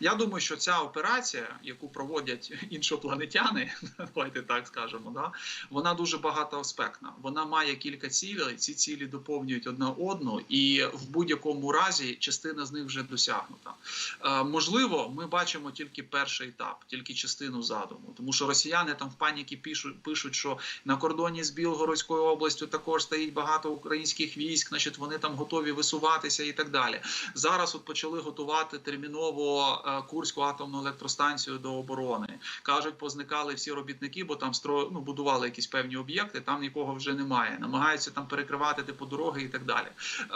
Я думаю, що ця операція, яку проводять іншопланетяни, давайте так скажемо, да, вона дуже багатоаспектна. Вона має кілька цілей. Ці цілі доповнюють одна одну, і в будь-якому разі частина з них вже досягнута. Е, можливо, ми бачимо тільки перший етап, тільки частину задуму, тому що росіяни там в паніки пишуть, пишуть, що на кордоні з Білгородською областю також стоїть багато українських військ, значить вони там готові висуватися і так далі. Зараз от почали готувати терміново Курську атомну електростанцію до оборони. Кажуть, позникали всі робітники, бо там стро... ну, будували якісь певні об'єкти, там нікого вже немає. Намагаються там перекривати типу дороги і так далі.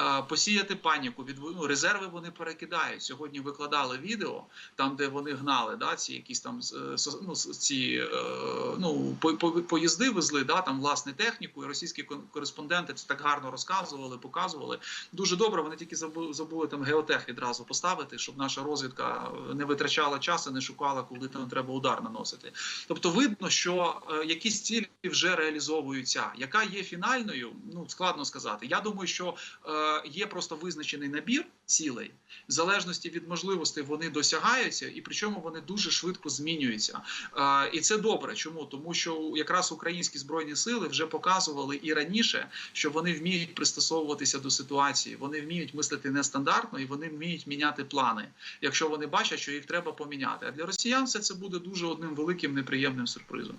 Е, посіяти паніку від ну, резерви вони перекидають. Сьогодні викладали відео там, де вони гнали, да, ці якісь там е, ну, ці е, ну, по- по- поїзди везли, да, там власне техніку, і російські кореспонденти це так гарно розказували, показували. Дуже добре. Вони тільки забули, там геотех відразу поставити, щоб наша розвідка е, не витрачала час і не шукала, коли там треба удар наносити. Тобто, видно, що е, якісь цілі вже реалізовуються. Яка є фінальною? Ну складно сказати. Я думаю, що е, є просто визначений набір цілей, в залежності від можливостей вони досягаються, і причому вони дуже швидко змінюються. Е, і це добре. Чому? Тому що якраз українські збройні сили вже показували і раніше, що вони вміють пристосовуватися до ситуації, вони вміють мислити нестандартно і вони вміють міняти плани, якщо вони бачать, що їх треба поміняти. А для росіян все це буде дуже одним великим неприємним сюрпризом.